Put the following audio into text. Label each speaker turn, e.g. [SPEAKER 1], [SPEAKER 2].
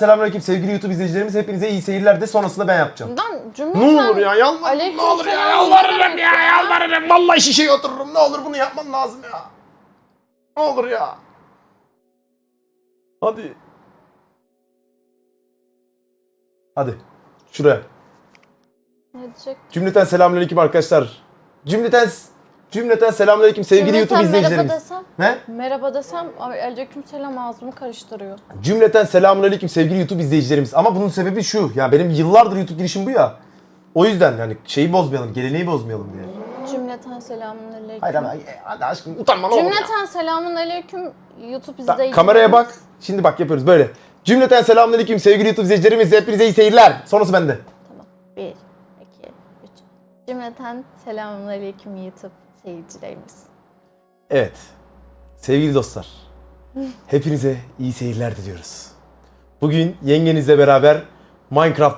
[SPEAKER 1] Selamünaleyküm sevgili YouTube izleyicilerimiz. Hepinize iyi seyirler de sonrasında ben yapacağım.
[SPEAKER 2] Lan cümle
[SPEAKER 1] Ne olur ya yalvarırım ne olur ya yalvarırım ya yalvarırım. Vallahi şişeye otururum ne olur bunu yapman lazım ya. Ne olur ya. Hadi. Hadi. Şuraya.
[SPEAKER 2] Ne diyecek?
[SPEAKER 1] Cümleten selamünaleyküm arkadaşlar. Cümleten cümleten selamünaleyküm sevgili
[SPEAKER 2] Cümleten
[SPEAKER 1] YouTube izleyicilerimiz.
[SPEAKER 2] Merhaba desem,
[SPEAKER 1] Ne?
[SPEAKER 2] merhaba desem aleyküm selam ağzımı karıştırıyor.
[SPEAKER 1] Cümleten selamünaleyküm sevgili YouTube izleyicilerimiz. Ama bunun sebebi şu. Ya benim yıllardır YouTube girişim bu ya. O yüzden yani şeyi bozmayalım, geleneği bozmayalım diye.
[SPEAKER 2] Cümleten selamun aleyküm.
[SPEAKER 1] Hayır ama e, hadi aşkım utanma ne olur ya.
[SPEAKER 2] Cümleten selamun aleyküm YouTube
[SPEAKER 1] Ta-
[SPEAKER 2] izleyicilerimiz.
[SPEAKER 1] kameraya bak. Şimdi bak yapıyoruz böyle. Cümleten selamünaleyküm sevgili YouTube izleyicilerimiz. Hepinize iyi seyirler. Sonrası bende.
[SPEAKER 2] Tamam. Bir, iki, üç. Cümleten selamun aleyküm YouTube seyircilerimiz.
[SPEAKER 1] Evet. Sevgili dostlar. Hepinize iyi seyirler diliyoruz. Bugün yengenizle beraber Minecraft